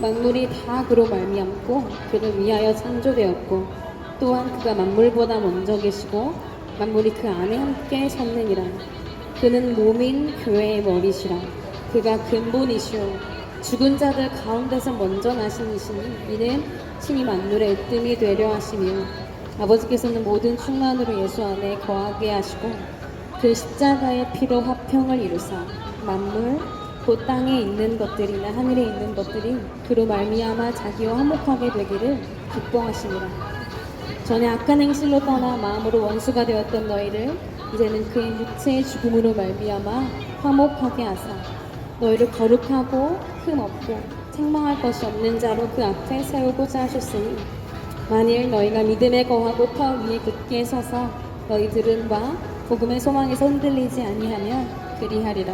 만물이 다 그로 말미암고 그를 위하여 창조되었고 또한 그가 만물보다 먼저 계시고 만물이 그 안에 함께 섰느니라. 그는 몸인 교회의 머리시라. 그가 근본이시오 죽은 자들 가운데서 먼저 나신 이시니 이는 신이 만물의 으뜸이 되려 하시며 아버지께서는 모든 충만으로 예수 안에 거하게 하시고 그 십자가의 피로 화평을 이루사 만물 곧 땅에 있는 것들이나 하늘에 있는 것들이 그로 말미암아 자기와 화목하게 되기를 기뻐하시니라. 전에 악한 행실로 떠나 마음으로 원수가 되었던 너희를 이제는 그의 육체의 죽음으로 말미암아 화목하게 하사 너희를 거룩하고 흠 없고 책망할 것이 없는 자로 그 앞에 세우고자 하셨으니 만일 너희가 믿음에 거하고 터 위에 굳게 서서 너희 들은 바 복음의 소망에서 흔들리지 아니하면 그리하리라.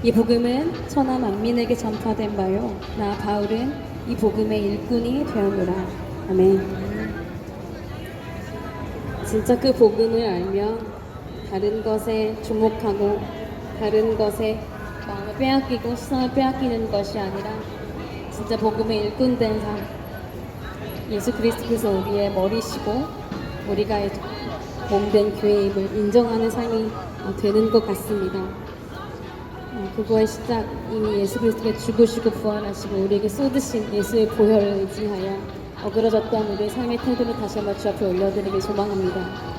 이 복음은 천하 만민에게 전파된 바요. 나 바울은 이 복음의 일꾼이 되었노라. 아멘. 진짜 그 복음을 알면 다른 것에 주목하고 다른 것에 마음을 빼앗기고 시선을 빼앗기는 것이 아니라 진짜 복음의 일꾼 된 삶. 예수 그리스도께서 우리의 머리시고 우리가 몸된 교회임을 인정하는 삶이 되는 것 같습니다. 어, 그거의 시작 이미 예수 그리스도가 죽으시고 부활하시고 우리에게 쏟으신 예수의 보혈을 의지하여 어그러졌던 우리의 삶의 태도를 다시 한번 주 앞에 올려드리길 소망합니다.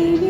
힘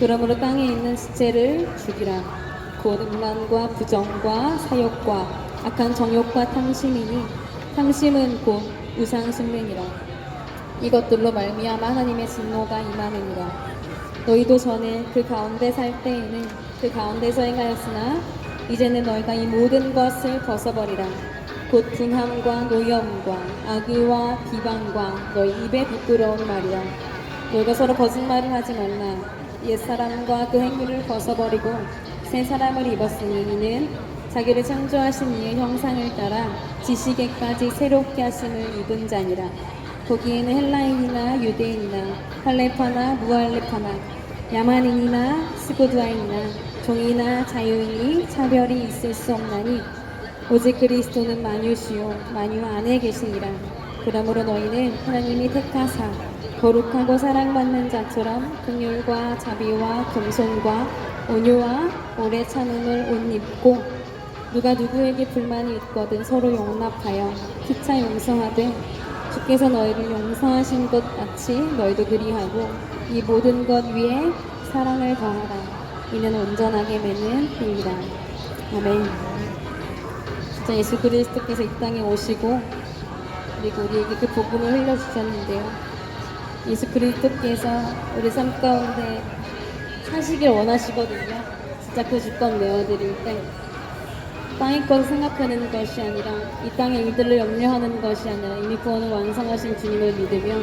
그러므로 땅에 있는 시체를 죽이라. 곧 음란과 부정과 사욕과 악한 정욕과 탐심이니 탐심은 곧 우상숭배니라. 이것들로 말미암아 하나님의 진노가 임하느니라. 너희도 전에 그 가운데 살 때에는 그 가운데서 행하였으나 이제는 너희가 이 모든 것을 벗어버리라. 곧 분함과 노여움과 악의와 비방과 너희 입에 부끄러운 말이라. 너희가 서로 거짓말을 하지 말라. 옛사람과 그 행위를 벗어버리고 새 사람을 입었으니 이는 자기를 창조하신 이의 형상을 따라 지식에까지 새롭게 하심을 입은 자니라. 거기에는 헬라인이나 유대인이나 할레파나 무할레파나 야만인이나 스고드아인이나 종이나 자유인이 차별이 있을 수 없나니 오직 그리스도는 만유시요 만유 안에 계시니라 그러므로 너희는 하나님이 택하사 거룩하고 사랑받는 자처럼 긍휼과 자비와 겸손과 온유와 오래 참음을 옷 입고 누가 누구에게 불만이 있거든 서로 용납하여 피차 용서하되 주께서 너희를 용서하신 것 같이 너희도 그리하고 이 모든 것 위에 사랑을 더하라. 이는 온전하게 맺는 일이라. 아멘. 진짜 예수 그리스도께서 이 땅에 오시고 그리고 우리에게 그 복음을 흘려주셨는데요 예수 그리스도께서 우리 삶 가운데 사시길 원하시거든요 진짜 그 주권 내어드릴 때 땅의 것을 생각하는 것이 아니라 이 땅의 일들을 염려하는 것이 아니라 이미 구원을 완성하신 주님을 믿으며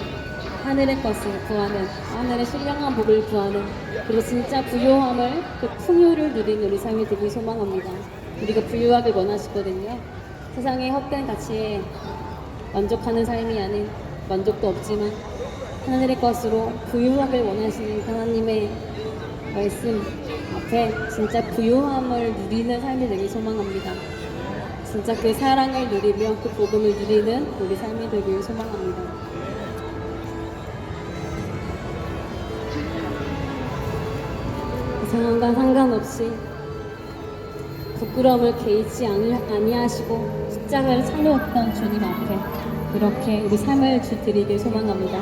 하늘의 것을 구하는 하늘의 신령한 복을 구하는 그리고 진짜 부요함을 그 풍요를 누린 우리 삶이 되길 소망합니다. 우리가 부유하길 원하시거든요. 세상의 헛된 가치에 만족하는 삶이 아닌 만족도 없지만 하늘의 것으로 부유하길 원하시는 하나님의 말씀 앞에 진짜 부요함을 누리는 삶이 되길 소망합니다. 진짜 그 사랑을 누리며 그 복음을 누리는 우리 삶이 되길 소망합니다. 그 상황과 상관없이 부끄러움을 개의치 아니- 아니하시고 십자가를 참여했던 주님 앞에 이렇게 우리 삶을 주 드리길 소망합니다.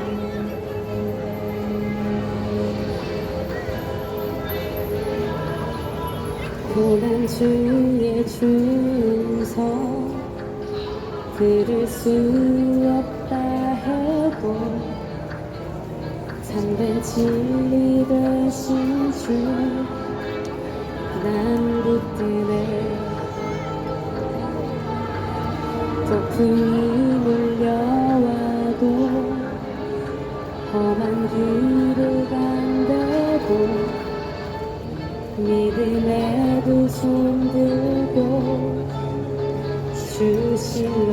고난 중에 중서 들을 수 없다 해도 참된 진리 되신 주난 주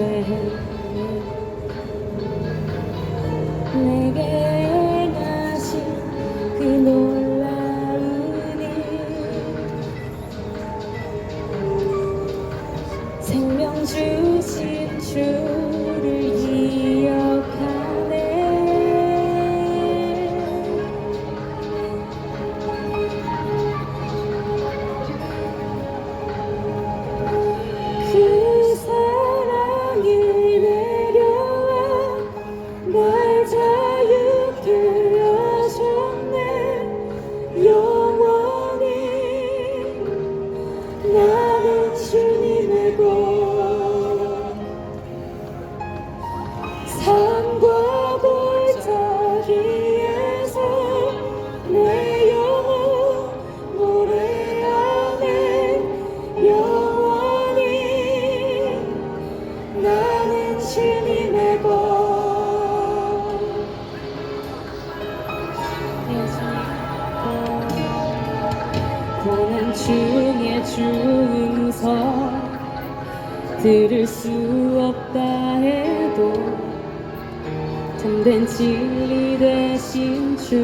되신 주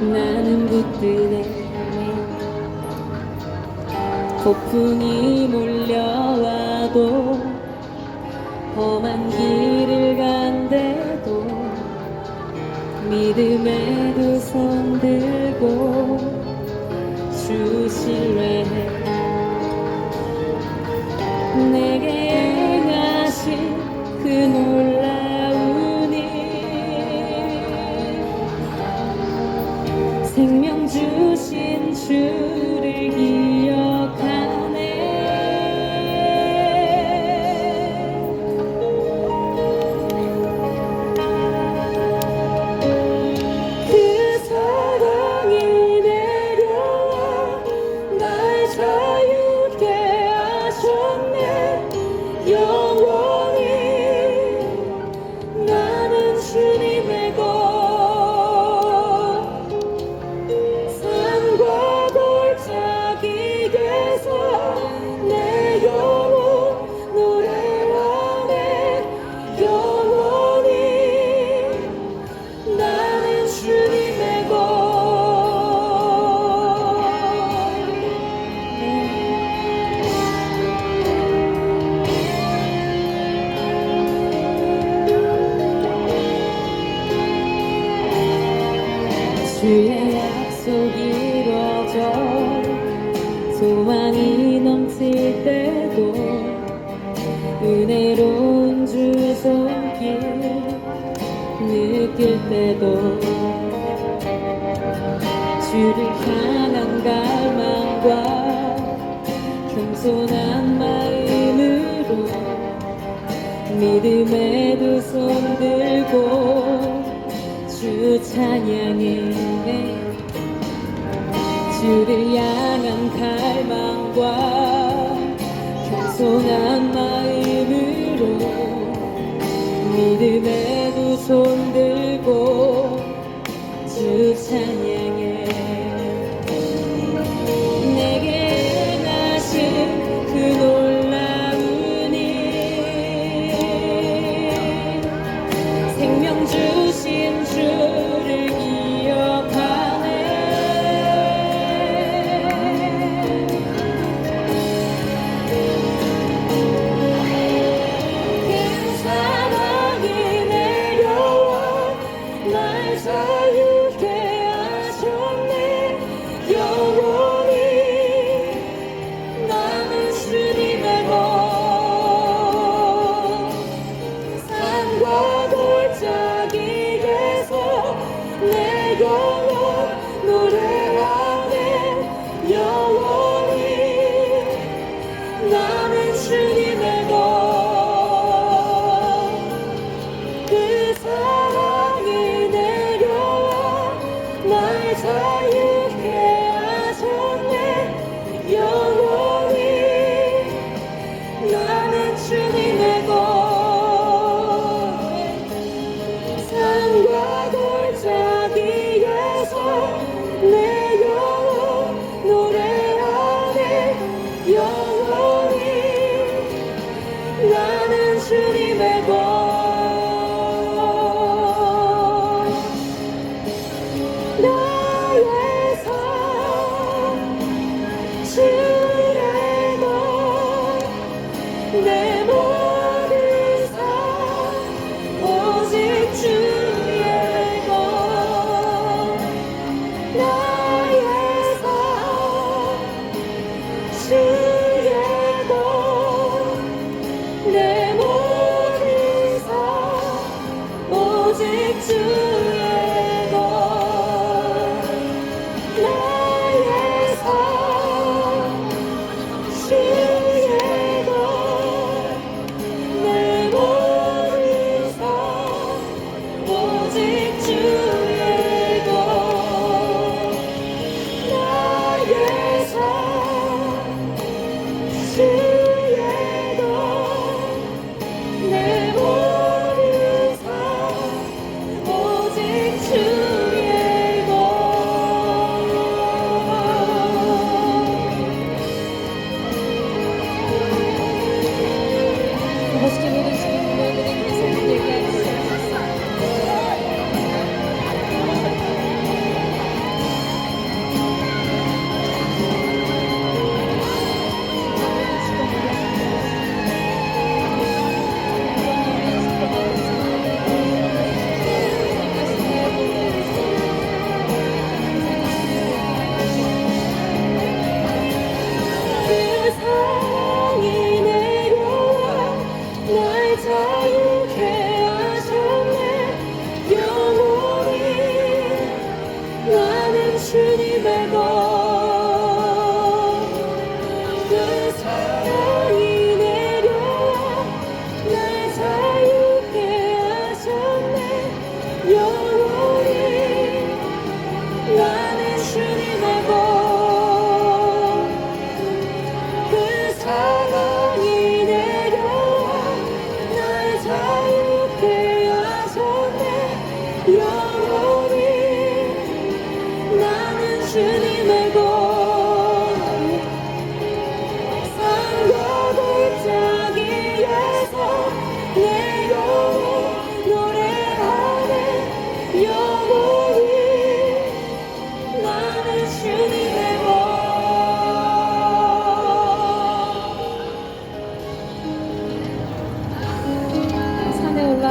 나는 붙드네. 폭풍이 몰려와도 험한 길을 간대도 믿음의 두손 들고 주 신뢰해 내게 행하신 그 놀라 영 믿음에 두 손 들고 주 찬양해. 주를 향한 갈망과 겸손한 마음으로 믿음에 두 손 들고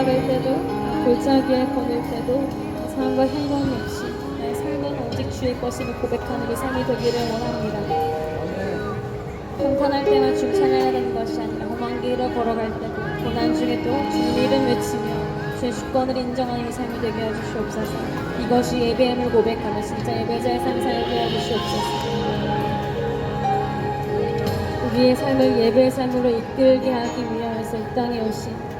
걸을 때도 골짜기에 거닐 때도 상과 행동이 없이 나의 삶은 오직 주의 것임을 고백하는 일상이 되기를 원합니다. 평탄할 때만 주 찬양해야 되는 것이 아니라 험한 길을 걸어갈 때도 고난 중에도 주님 이름 외치며 주의 주권을 인정하는 삶이 되게 해주시옵소서 이것이 예배임을 고백하며 진짜 예배자의 삶 살게 해주시옵소서 우리의 삶을 예배의 삶으로 이끌게 하기 위하여서 이 땅에 오신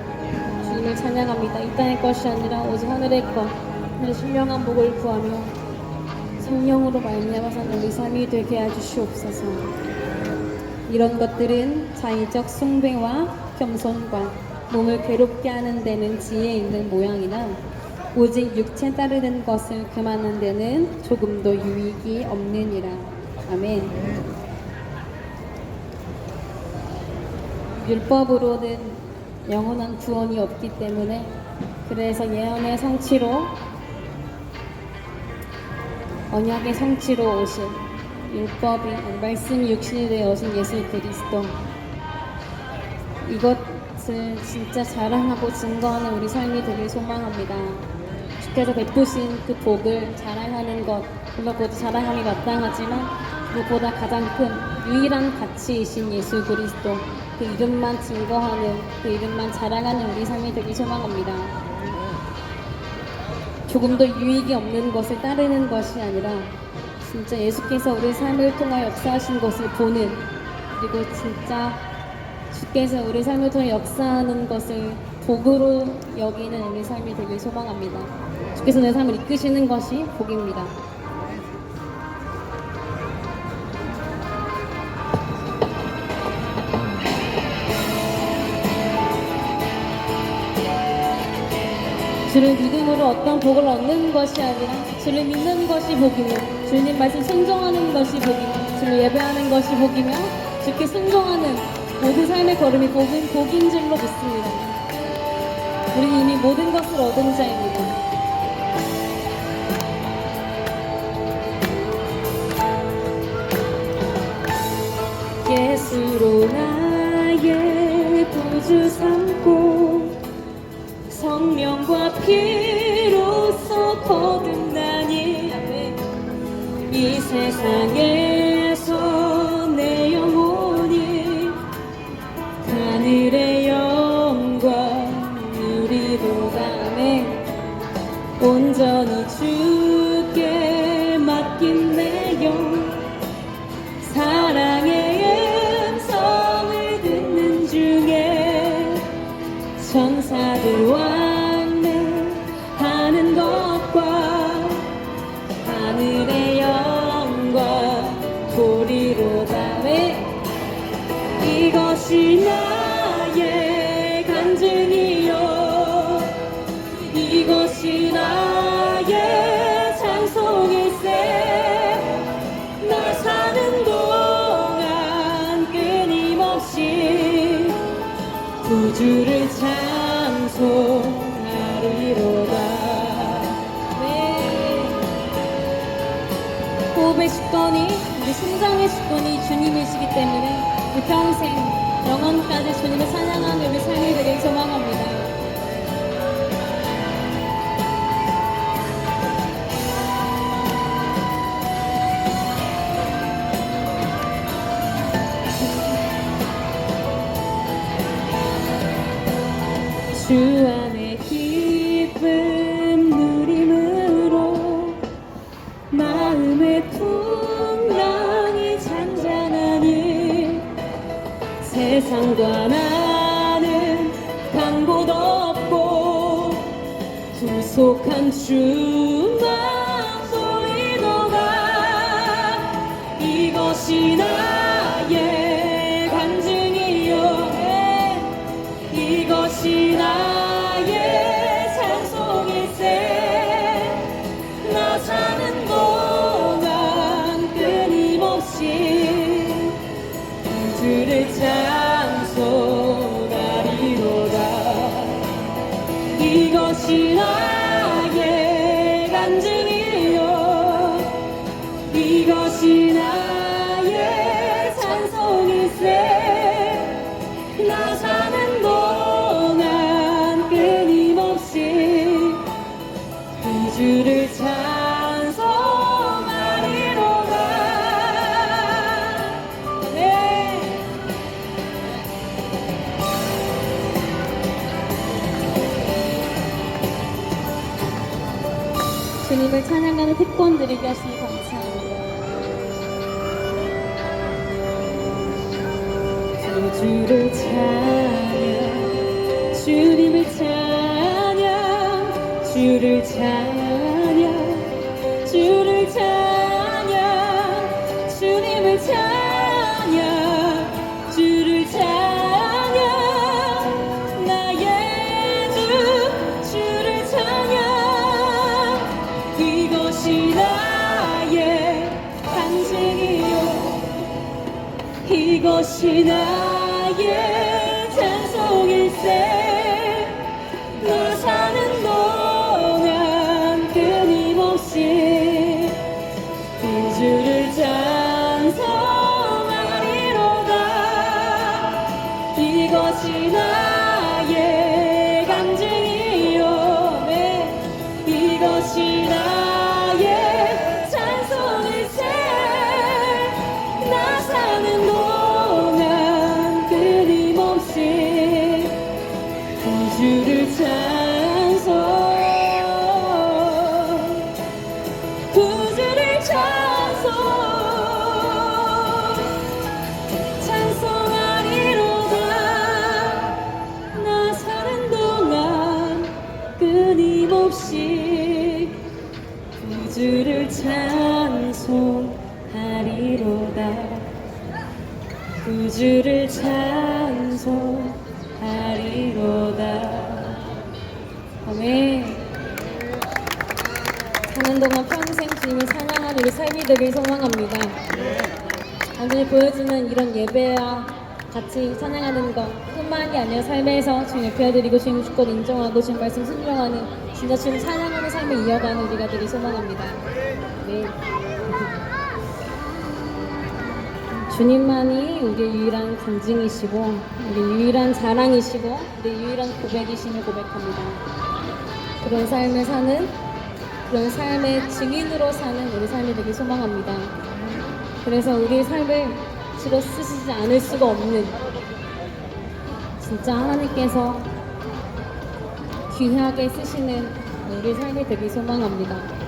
주님을 찬양합니다. 이 땅의 것이 아니라 오직 하늘의 것, 하늘 신령한 복을 구하며 성령으로 말미암아 사는 우리 삶이 되게 해주시옵소서. 이런 것들은 자의적 숭배와 겸손과 몸을 괴롭게 하는 데는 지혜 있는 모양이나 오직 육체 따르는 것을 금하는 데는 조금도 유익이 없느니라. 아멘. 율법으로는 영원한 구원이 없기 때문에 그래서 예언의 성취로 언약의 성취로 오신 율법이 말씀 육신이 되어 오신 예수 그리스도 이것을 진짜 자랑하고 증거하는 우리 삶이 되길 소망합니다. 주께서 베푸신 그 복을 자랑하는 것 물론 그것도 자랑함이 마땅하지만 그보다 가장 큰 유일한 가치이신 예수 그리스도 그 이름만 증거하는 그 이름만 자랑하는 우리 삶이 되길 소망합니다. 조금도 유익이 없는 것을 따르는 것이 아니라 진짜 예수께서 우리 삶을 통하여 역사하신 것을 보는 그리고 진짜 주께서 우리 삶을 통해 역사하는 것을 복으로 여기는 우리 삶이 되길 소망합니다. 주께서 내 삶을 이끄시는 것이 복입니다. 주를 믿음으로 어떤 복을 얻는 것이 아니라 주를 믿는 것이 복이며 주님 말씀 순종하는 것이 복이며 주를 예배하는 것이 복이며 주께 순종하는 모든 삶의 걸음이 복인, 복인 줄로 믿습니다. 우리는 이미 모든 것을 얻은 자입니다. 예수로 나의 구주 삼 피로써 거듭나니 이 세상에 호흡의 식권이 우리 심장의 식권이 주님이시기 때문에 그 평생 영원까지 주님을 찬양하는 우리 삶이 되길 소망합니다. 주 드리게 하시니 감사합니다. 주를 찬양, 주님을 찬양, 주를 찬양, 되길 소망합니다 완전히 보여주는 이런 예배와 같이 찬양하는 것 뿐만이 아니라 삶에서 주님 예배드리고 주님 주권 인정하고 주님 말씀 순종하는 진짜 주님 찬양하는 삶을 이어가는 우리가 되길 소망합니다 네. 주님만이 우리의 유일한 간증이시고 우리 유일한 자랑이시고 우리 유일한 고백이심을 고백합니다. 그런 삶을 사는 그런 삶의 증인으로 사는 우리 삶이 되길 소망합니다. 그래서 우리의 삶을 지로 쓰시지 않을 수가 없는 진짜 하나님께서 귀하게 쓰시는 우리 삶이 되길 소망합니다.